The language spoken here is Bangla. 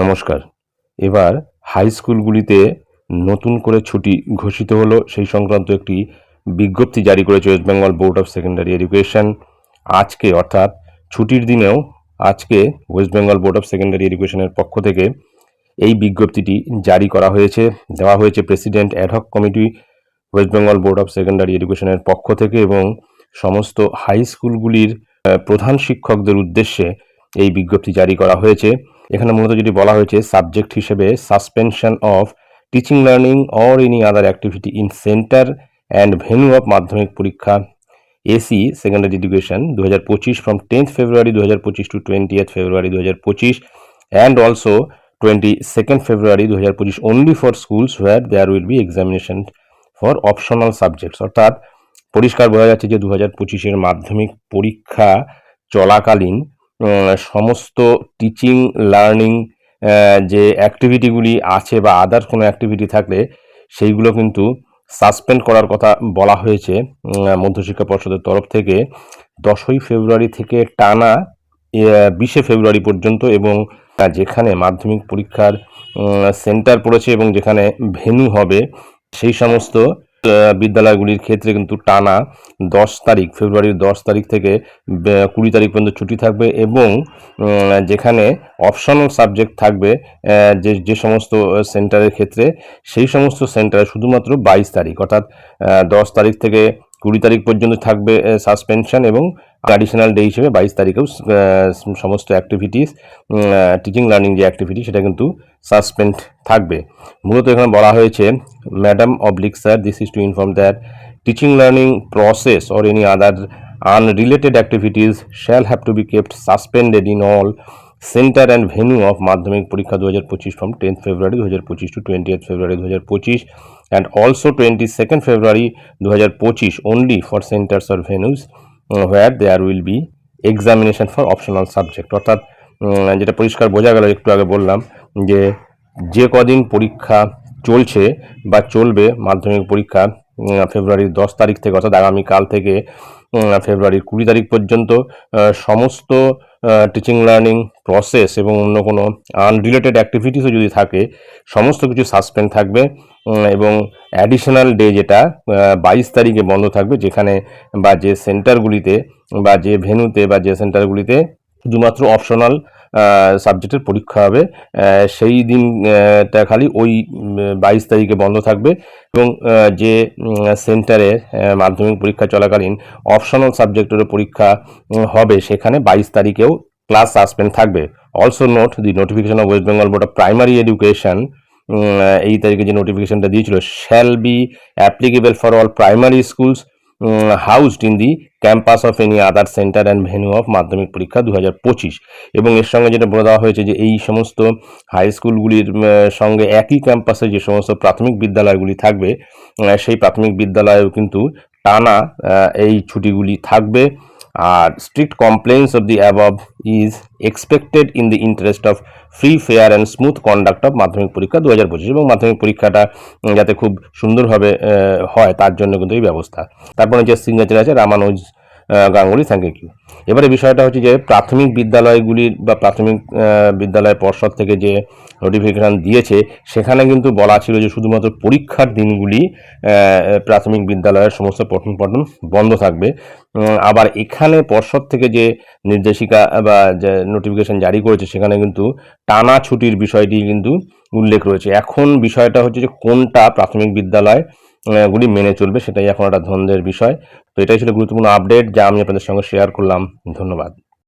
নমস্কার। এবার হাই স্কুলগুলিতে নতুন করে ছুটি ঘোষিত হলো। সেই সংক্রান্ত একটি বিজ্ঞপ্তি জারি করেছে West Bengal Board of Secondary Education আজকে অর্থাৎ ছুটির দিনেও আজকে West Bengal Board of Secondary এডুকেশনের পক্ষ থেকে এই বিজ্ঞপ্তিটি জারি করা হয়েছে। দেওয়া হয়েছে president ad hoc committee West Bengal Board of Secondary এডুকেশনের পক্ষ থেকে এবং সমস্ত হাই স্কুলগুলির প্রধান শিক্ষকদের উদ্দেশ্যে এই বিজ্ঞপ্তি জারি করা হয়েছে। এখানে মূলত যেটি বলা হয়েছে সাবজেক্ট হিসেবে suspension of teaching learning or any other activity in centre and venue of Madhyamik পরীক্ষা এসি সেকেন্ডারি এডুকেশন দু হাজার পঁচিশ ফ্রম টেন্থ ফেব্রুয়ারি দু হাজার পঁচিশ টু টোয়েন্টি ফেব্রুয়ারি দু হাজার পঁচিশ and also twenty second February দু হাজার পঁচিশ only for schools where there will be examination for optional subjects অর্থাৎ পরিষ্কার বোঝা যাচ্ছে যে দু হাজার পঁচিশের মাধ্যমিক পরীক্ষা চলাকালীন সমস্ত টিচিং লার্নিং যে অ্যাক্টিভিটিগুলি আছে বা আদার্স কোনো অ্যাক্টিভিটি থাকলে সেইগুলো কিন্তু সাসপেন্ড করার কথা বলা হয়েছে মধ্যশিক্ষা পর্ষদের তরফ থেকে। দশই ফেব্রুয়ারি থেকে টানা বিশে ফেব্রুয়ারি পর্যন্ত এবং যেখানে মাধ্যমিক পরীক্ষার সেন্টার পড়েছে এবং যেখানে ভেন্যু হবে, সেই সমস্ত বিদ্যালয়গুলির ক্ষেত্রে কিন্তু টানা দশ তারিখ, ফেব্রুয়ারির দশ তারিখ থেকে কুড়ি তারিখ পর্যন্ত ছুটি থাকবে এবং যেখানে অপশনাল সাবজেক্ট থাকবে যে যে সমস্ত সেন্টারের ক্ষেত্রে, সেই সমস্ত সেন্টারে শুধুমাত্র বাইশ তারিখ, অর্থাৎ দশ তারিখ থেকে কুড়ি তারিখ পর্যন্ত থাকবে সাসপেনশন এবং অ্যাডিশনাল ডে হিসেবে বাইশ তারিখেও সমস্ত অ্যাক্টিভিটিস টিচিং লার্নিং যে অ্যাক্টিভিটি সেটা কিন্তু সাসপেন্ড থাকবে। মূলত এখানে বলা হয়েছে madam oblique sir this is to inform that teaching learning process or any other unrelated activities shall have to be kept suspended in all centre and venue of Madhyamik পরীক্ষা দু হাজার পঁচিশ ফ্রম টেন্থ ফেব্রুয়ারি দু হাজার পঁচিশ টু টোয়েন্টি এইথ ফেব্রুয়ারি দু হাজার পঁচিশ and also twenty second February দু হাজার পঁচিশ only for centres or venues where there will be examination for optional subject অর্থাৎ যেটা পরিষ্কার বোঝা গেল, একটু আগে বললাম যে যে কদিন পরীক্ষা চলছে বা চলবে মাধ্যমিক পরীক্ষা ফেব্রুয়ারির দশ তারিখ থেকে, অর্থাৎ আগামীকাল থেকে ফেব্রুয়ারির কুড়ি তারিখ পর্যন্ত সমস্ত টিচিং লার্নিং প্রসেস এবং অন্য কোনো আনরিলেটেড অ্যাক্টিভিটিসও যদি থাকে, সমস্ত কিছু সাসপেন্ড থাকবে এবং অ্যাডিশনাল ডে যেটা বাইশ তারিখে বন্ধ থাকবে, যেখানে বা যে সেন্টারগুলিতে বা যে ভেনুতে বা যে সেন্টারগুলিতে শুধুমাত্র অপশনাল সাবজেক্টের পরীক্ষা হবে। সেই দিনটা খালি ওই বাইশ তারিখে বন্ধ থাকবে এবং যে সেন্টারে মাধ্যমিক পরীক্ষা চলাকালীন অপশনাল সাবজেক্টেরও পরীক্ষা হবে, সেখানে বাইশ তারিখেও ক্লাস সাসপেন্ড থাকবে। Also note the notification of West Bengal Board of Primary Education এই তারিখে যে নোটিফিকেশনটা দিয়েছিল shall be applicable for all primary schools housed in the campus of any other centre and venue of Madhyamik পরীক্ষা দু হাজার পঁচিশ। এবং এর সঙ্গে যেটা বলে দেওয়া হয়েছে যে এই সমস্ত হাই স্কুলগুলির সঙ্গে একই ক্যাম্পাসে যে সমস্ত প্রাথমিক বিদ্যালয়গুলি থাকবে সেই প্রাথমিক বিদ্যালয়েও কিন্তু টানা এই ছুটিগুলি থাকবে। আর strict compliance of the above is expected in the interest of free fair and smooth conduct of Madhyamik পরীক্ষা দু হাজার পঁচিশ এবং মাধ্যমিক পরীক্ষাটা যাতে খুব সুন্দরভাবে হয়, তার জন্য কিন্তু এই ব্যবস্থা। তারপরে যে সিগনেচার আছে রামানুজ গাঙ্গুলি থ্যাংক ইউ এবারে বিষয়টা হচ্ছে যে প্রাথমিক বিদ্যালয়গুলির বা প্রাথমিক বিদ্যালয় পর্ষদ থেকে যে নোটিফিকেশান দিয়েছে, সেখানে কিন্তু বলা ছিল যে শুধুমাত্র পরীক্ষার দিনগুলি প্রাথমিক বিদ্যালয়ের সমস্ত পঠন পঠন বন্ধ থাকবে। আবার এখানে পর্ষদ থেকে যে নির্দেশিকা বা যে নোটিফিকেশন জারি করেছে, সেখানে কিন্তু টানা ছুটির বিষয়টি কিন্তু উল্লেখ রয়েছে। এখন বিষয়টা হচ্ছে যে কোনটা প্রাথমিক বিদ্যালয় গুলি মেনে চলবে, সেটাই এখন একটা ধন্দের বিষয়। তো এটাই ছিল গুরুত্বপূর্ণ আপডেট যা আমি আপনাদের সঙ্গে শেয়ার করলাম। ধন্যবাদ।